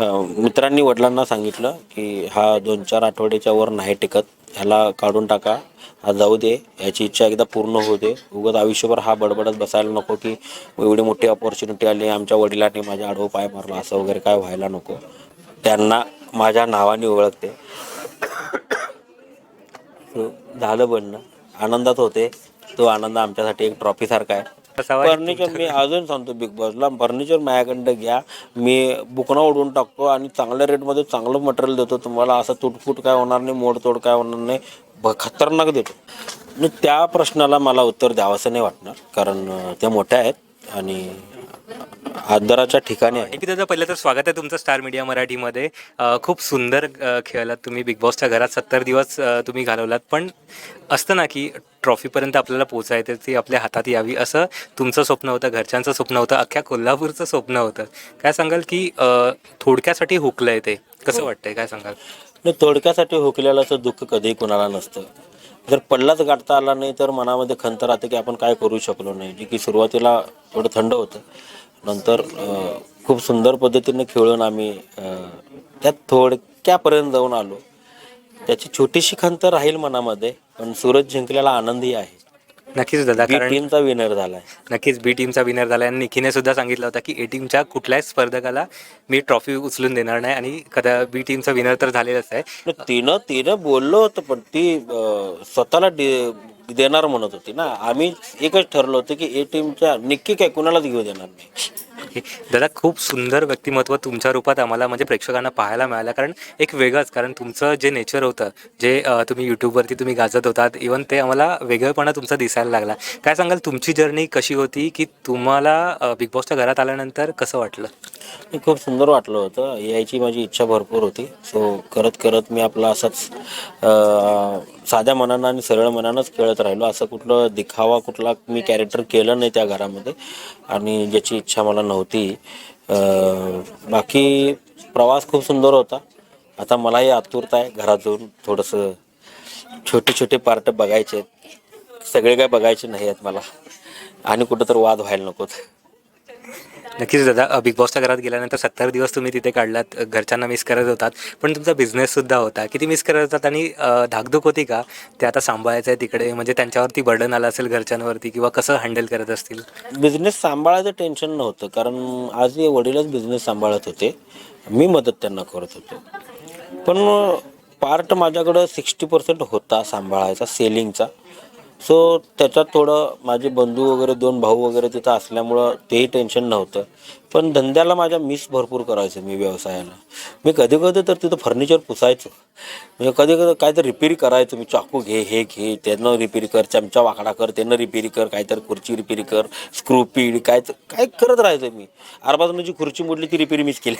मित्रांनी वडिलांना सांगितलं की हा दोन चार आठवड्याच्या वर नाही टिकत. ह्याला काढून टाका. हा जाऊ दे. याची इच्छा एकदा पूर्ण होऊ दे. उगाच आयुष्यभर हा बडबडत बसायला नको की एवढी मोठी ऑपॉर्च्युनिटी आली आमच्या वडिलांनी माझ्या आडवं पाय मारला असं वगैरे काय व्हायला नको. त्यांना माझ्या नावाने ओळखते. झालं बनणं आनंदात होते. तो आनंद आमच्यासाठी एक ट्रॉफीसारखा आहे. फर्निचर मी अजून सांगतो बिग बॉसला फर्निचर माझ्याकडं घ्या. मी बुकणं उडवून टाकतो आणि चांगल्या रेटमध्ये चांगलं मटेरियल देतो तुम्हाला. असं तुटफूट काय होणार नाही मोडतोड काय होणार नाही ब खतरनाक देतो. त्या प्रश्नाला मला उत्तर द्यावंसं नाही वाटणार कारण त्या मोठ्या आहेत आणि आदराच्या ठिकाणी आहे दादा पहिलं तर स्वागत आहे तुमचं स्टार मीडिया मराठीमध्ये. खूप सुंदर खेळलात तुम्ही. बिग बॉसच्या घरात सत्तर दिवस तुम्ही घालवलात. पण असतं ना की ट्रॉफीपर्यंत आपल्याला पोचायचं ती आपल्या हातात यावी असं तुमचं स्वप्न होतं घरच्यांचं स्वप्न होतं अख्ख्या कोल्हापूरचं स्वप्न होतं. काय सांगाल की थोडक्यासाठी हुकलंय ते? कसं वाटतंय? काय सांगाल? आणि थोडक्यासाठी हुकलेल्याचं दुःख कधीही कुणाला नसतं. जर पल्लाच गाठता आला नाही तर मनामध्ये खंत राहते की आपण काय करू शकलो नाही. जे की सुरुवातीला थोडं थंड होतं. नंतर खूप सुंदर पद्धतीने खेळून आम्ही त्यात थोडक्यापर्यंत जाऊन आलो. त्याची छोटीशी खंत राहील मनामध्ये पण सूरज जिंकलेला आनंदही आहे. नक्कीच दादा बी कारण टीमचा विनर झालाय. नक्कीच बी टीमचा विनर झाला आणि निखीने सुद्धा सांगितलं होतं की ए टीमच्या कुठल्याच स्पर्धकाला मी ट्रॉफी उचलून देणार नाही. आणि कदा बी टीमचा विनर तर झालेलाच आहे. तिनं तिनं बोललो होतं पण ती अं, स्वतःला डे- देणार म्हणत होती ना. आम्ही एकच ठरलो होतं की ए टीमच्या निक्की काय कुणालाच घेऊ देणार नाही. ओके. दादा खूप सुंदर व्यक्तिमत्व तुमच्या रूपात आम्हाला म्हणजे प्रेक्षकांना पाहायला मिळालं. कारण एक वेगळंच कारण तुमचं जे नेचर होतं जे तुम्ही यूट्यूबवरती तुम्ही गाजत होतात इवन ते आम्हाला वेगळेपणा तुमचा दिसायला लागला. काय सांगाल तुमची जर्नी कशी होती की तुम्हाला बिग बॉसच्या घरात आल्यानंतर कसं वाटलं? हे खूप सुंदर वाटलं होतं. यायची माझी इच्छा भरपूर होती. सो करत करत मी आपला असंच साध्या मनानं आणि सरळ मनानंच खेळत राहिलो. असं कुठलं दिखावा कुठला मी कॅरेक्टर केलं नाही त्या घरामध्ये. आणि ज्याची इच्छा मला नव्हती. बाकी प्रवास खूप सुंदर होता. आता मलाही आतुरता आहे. घरात जाऊन थोडंसं छोटे छोटे पार्ट बघायचे आहेत. सगळे काय बघायचे नाही आहेत मला. आणि कुठं तर वाद व्हायला नकोत नक्कीच दादा बिग बॉसच्या घरात गेल्यानंतर सत्तर दिवस तुम्ही तिथे काढलात घरच्यांना मिस करत होतात. पण तुमचा बिझनेससुद्धा होता. किती मिस करत होतात आणि धाकधूक होती का? ते आता सांभाळायचं आहे तिकडे म्हणजे त्यांच्यावरती बर्डन आलं असेल घरच्यांवरती किंवा कसं हँडल करत असतील? बिझनेस सांभाळायचं टेन्शन नव्हतं कारण आज हे वडीलच बिझनेस सांभाळत होते. मी मदत त्यांना करत होतो. पण पार्ट माझ्याकडं सिक्स्टी पर्सेंट होता सांभाळायचा सेलिंगचा सो त्याच्यात थोडं माझे बंधू वगैरे दोन भाऊ वगैरे तिथं असल्यामुळं तेही टेन्शन नव्हतं. पण धंद्याला माझ्या मिस भरपूर करायचं मी व्यवसायाला. मी कधी कधी तर तिथं फर्निचर पुसायचो. म्हणजे कधी कधी काय तर रिपेअरी करायचं. मी चाकू घे हे घे त्यानं रिपेरी कर चमचा वाकडा कर त्यानं रिपेरी कर काहीतरी खुर्ची रिपेरी कर स्क्रू पीड काय तर काय करत राहायचं मी. अरबाजून जी खुर्ची मोडली ती रिपेरी मीच केली.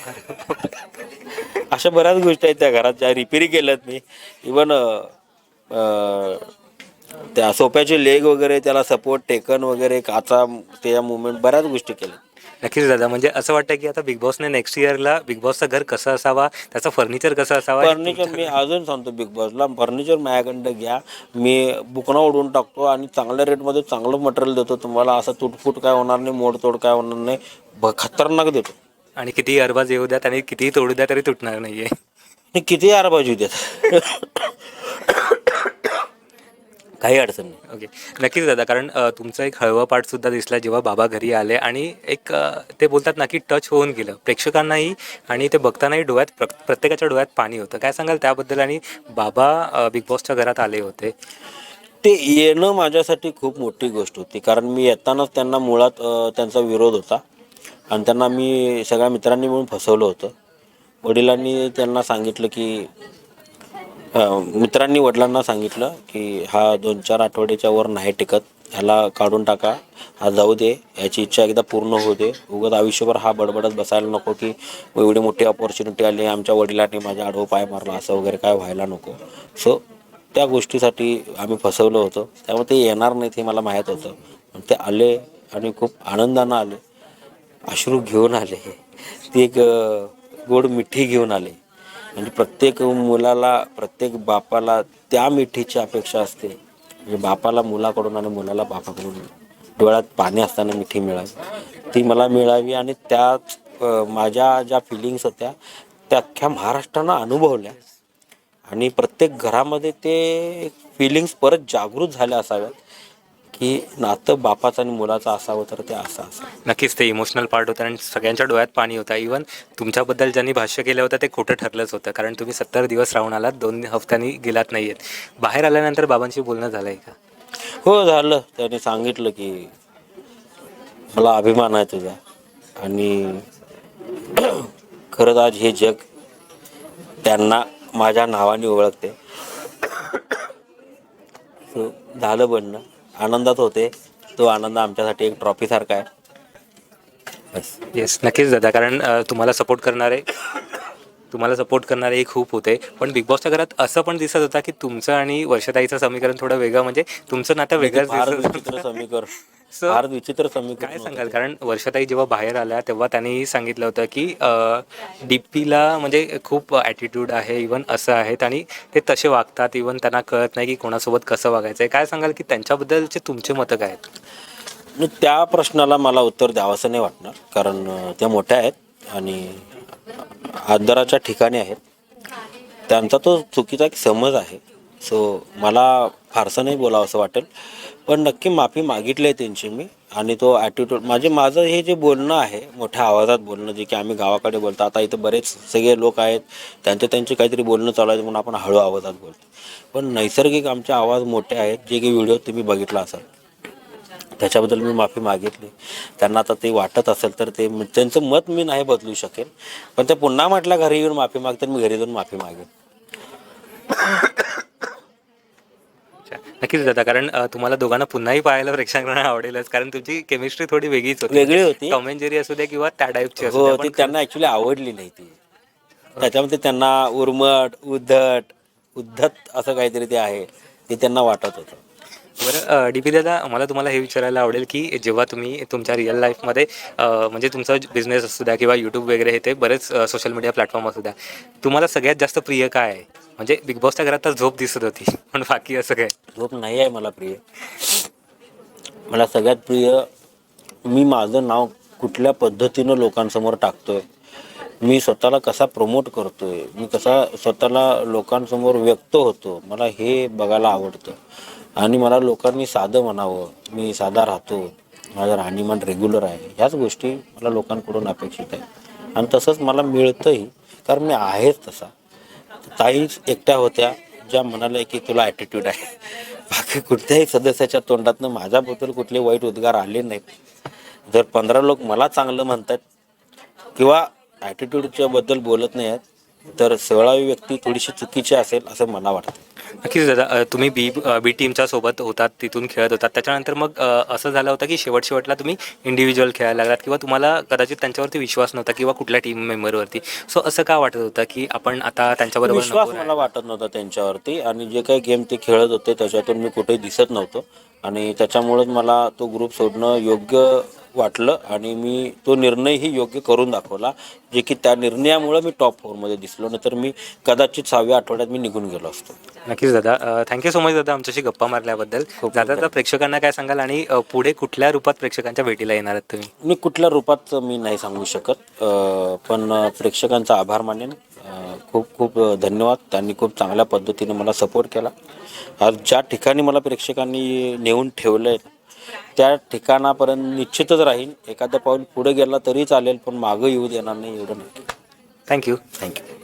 अशा बऱ्याच गोष्टी आहेत त्या घरात. ज्या रिपेरी केल्यात मी. इवन त्या सोप्याचे लेग वगैरे त्याला सपोर्ट टेकन वगैरे काचा त्या मुवमेंट बऱ्याच गोष्टी केल्या. नक्कीच दादा म्हणजे असं वाटतं की आता बिग बॉसने नेक्स्ट इयरला बिग बॉसचं घर कसं असावा त्याचं फर्निचर कसं असावा फर्निचर मी अजून सांगतो बिग बॉसला फर्निचर माझ्याकडं घ्या. मी बुकणं उडवून टाकतो आणि चांगल्या रेटमध्ये चांगलं मटेरियल देतो तुम्हाला. असं तुटफूट काय होणार नाही मोडतोड काय होणार नाही. ब खतरनाक देतो. आणि किती अरबाज येऊ द्यात आणि कितीही तोडू द्या तरी तुटणार नाहीये. आणि किती बाजू देत काही अडचण नाही. ओके नक्कीच दादा कारण तुमचा एक हळवा पाठ सुद्धा दिसला जेव्हा बाबा घरी आले आणि एक ते बोलतात ना की टच होऊन गेलं. प्रेक्षकांनाही आणि ते बघतानाही डोळ्यात प्र प्रत्येकाच्या डोळ्यात पाणी होतं. काय सांगाल त्याबद्दल? आणि बाबा बिग बॉसच्या घरात आले होते. ते येणं माझ्यासाठी खूप मोठी गोष्ट होती. कारण मी येतानाच त्यांना मुळात त्यांचा विरोध होता. आणि त्यांना मी सगळ्या मित्रांनी मिळून फसवलं होतं. वडिलांनी त्यांना सांगितलं की मित्रांनी वडिलांना सांगितलं की हा दोन चार आठवड्याच्या वर नाही टिकत. ह्याला काढून टाका. हा जाऊ दे. याची इच्छा एकदा पूर्ण होऊ दे. उगाच आयुष्यभर हा बडबडत बसायला नको की एवढी मोठी ऑपॉर्च्युनिटी आली आमच्या वडिलांनी माझ्या आडवं पाय मारला असं वगैरे काय व्हायला नको. सो त्या गोष्टीसाठी आम्ही फसवलं होतं. त्यामुळे ते येणार नाहीत हे मला माहीत होतं. पण ते आले आणि खूप आनंदानं आले. अश्रू घेऊन आले. ती एक गोड मिठी घेऊन आले. म्हणजे प्रत्येक मुलाला प्रत्येक बापाला त्या मिठीची अपेक्षा असते. म्हणजे बापाला मुलाकडून आणि मुलाला बापाकडून डोळ्यात पाणी असताना मिठी मिळावी. ती मला मिळावी आणि त्याच माझ्या ज्या फिलिंग्स होत्या त्या अख्ख्या महाराष्ट्रानं अनुभवल्या. आणि प्रत्येक घरामध्ये ते फिलिंग्स परत जागृत झाल्या असाव्यात. की नातं बापाचं आणि मुलाचं असावं तर ते असं असावं नक्कीच ते इमोशनल पार्ट होतं आणि सगळ्यांच्या डोळ्यात पाणी होतं. इवन तुमच्याबद्दल ज्यांनी भाष्य केलं होतं ते खोटं ठरलंच होतं. कारण तुम्ही सत्तर दिवस राहून आलात दोन हफ्त्यांनी गेलात नाही आहेत बाहेर आल्यानंतर बाबांशी बोलणं झालं आहे का? हो झालं. त्याने सांगितलं की मला अभिमान आहे तुझा. आणि खरंच आज हे जग त्यांना माझ्या नावाने ओळखते. झालं बनणं. आनंदात होते. तो आनंद आमच्यासाठी एक ट्रॉफीसारखा आहे. बस. येस नक्कीच दादा. कारण अ, तुम्हाला सपोर्ट करणारे तुम्हाला सपोर्ट करणारे खूप होते. पण बिग बॉसच्या घरात असं पण दिसत होता की तुमचं आणि वर्षताईचं समीकरण थोडं वेगळं. म्हणजे तुमचं नातं वेगळंच फार दिसत विचित्र होतं. समीकरण. So, फार विचित्र काय समीकरण. सांगाल? कारण वर्षताई जेव्हा बाहेर आल्या तेव्हा त्यांनी सांगितलं होतं की डीपीला म्हणजे खूप ॲटिट्यूड आहे इवन असं आहेत आणि ते तसे वागतात इवन त्यांना कळत नाही की कोणासोबत कसं वागायचं आहे काय सांगाल की त्यांच्याबद्दलचे तुमचे मतं काय आहेत? त्या प्रश्नाला मला उत्तर द्यावंसं नाही वाटणार कारण अं, त्या मोठ्या आहेत आणि आदराच्या ठिकाणी आहेत. त्यांचा तो चुकीचा एक समज आहे. सो मला फारसं नाही बोलावं असं वाटेल. पण नक्की माफी मागितली आहे त्यांची मी. आणि तो ॲटिट्यूड माझे म्हणजे माझं हे जे बोलणं आहे मोठ्या आवाजात बोलणं जे की आम्ही गावाकडे बोलतो आता इथं बरेच सगळे लोक आहेत त्यांचे त्यांचे काहीतरी बोलणं चालू आहे म्हणून आपण हळू आवाजात बोलतो. पण नैसर्गिक आमचे आवाज मोठे आहेत जे की व्हिडिओ तुम्ही बघितला असाल. त्याच्याबद्दल मी माफी मागितली. त्यांना आता ते वाटत असेल तर ते त्यांचं मत मी नाही बदलू शकेन. पण ते पुन्हा म्हटलं घरी येऊन माफी मागतात मी घरी जाऊन माफी मागेन. नक्कीच दादा कारण अ, तुम्हाला दोघांना पुन्हाही पाहायला प्रेक्षकांना आवडेलच कारण तुमची केमिस्ट्री थोडी वेगळीच होती. वेगळी होती. टॉम अँड जेरी असू द्या किंवा त्या टाईपची असू हो द्या ती पण त्यांना ऍक्च्युली आवडली नाही ती. त्याच्यामध्ये त्यांना उर्मट उद्धट उद्धत असं काहीतरी ते आहे ते त्यांना वाटत होतं. बरं डी पी दादा मला तुम्हाला हे विचारायला आवडेल की जेव्हा तुम्ही तुमच्या रिअल लाईफमध्ये म्हणजे तुमचा बिझनेस असू द्या किंवा यूट्यूब वगैरे हे ते बरेच सोशल मीडिया प्लॅटफॉर्म असू द्या तुम्हाला सगळ्यात जास्त प्रिय काय आहे? म्हणजे बिग बॉसच्या घरात तर झोप दिसत होती पण बाकी असं काय? झोप नाही आहे मला प्रिय. मला सगळ्यात प्रिय मी माझं नाव कुठल्या पद्धतीनं लोकांसमोर टाकतोय? मी स्वतःला कसा प्रमोट करतोय? मी कसा स्वतःला लोकांसमोर व्यक्त होतो? मला हे बघायला आवडतं. आणि मला लोकांनी साधं म्हणावं मी साधा राहतो माझं राहणीमान रेग्युलर आहे ह्याच गोष्टी मला लोकांकडून अपेक्षित आहे आणि तसंच मला मिळतंही कारण मी आहेच तसा. ताईच एकट्या होत्या ज्या म्हणाल्या की तुला ॲटिट्यूड आहे. बाकी कुठल्याही सदस्याच्या तोंडातनं माझ्याबद्दल कुठले वाईट उद्गार आले नाहीत. जर पंधरा लोक मला चांगलं म्हणतात किंवा ॲटिट्यूडच्याबद्दल बोलत नाही आहेत तर सोळावी व्यक्ती थोडीशी चुकीची असेल असं मला वाटतं. नक्कीच दादा तुम्ही बी बी टीमच्या सोबत होतात तिथून खेळत होतात. त्याच्यानंतर मग अ, असं झालं होतं की शेवट शेवटला तुम्ही इंडिव्हिज्युअल खेळायला लागलात किंवा तुम्हाला कदाचित त्यांच्यावरती विश्वास नव्हता किंवा कुठल्या टीम मेंबरवरती सो असं का वाटत होतं की आपण आता त्यांच्याबरोबर विश्वास नको मला वाटत नव्हता त्यांच्यावरती आणि जे काही गेम ते खेळत होते त्याच्यातून मी कुठेही दिसत नव्हतो. आणि त्याच्यामुळेच मला तो ग्रुप सोडणं योग्य वाटलं आणि मी तो निर्णयही योग्य करून दाखवला जे की त्या निर्णयामुळे मी टॉप फोरमध्ये दिसलो. नाही तर मी कदाचित सहाव्या आठवड्यात मी निघून गेलो असतो. नक्कीच दादा. थँक्यू सो मच दादा आमच्याशी गप्पा मारल्याबद्दल. दादा आता प्रेक्षकांना काय सांगाल आणि पुढे कुठल्या रूपात प्रेक्षकांच्या भेटीला येणार आहात तुम्ही? मी कुठल्या रूपात मी नाही सांगू शकत. पण प्रेक्षकांचा आभार मानेन. खूप खूप धन्यवाद. त्यांनी खूप चांगल्या पद्धतीने मला सपोर्ट केला. आज ज्या ठिकाणी मला प्रेक्षकांनी नेऊन ठेवलं आहे त्या ठिकाणापर्यंत निश्चितच राहील एखादं पाऊल पुढे गेला तरी चालेल पण मागं येऊ देणार नाही एवढं नक्की. Thank you thank you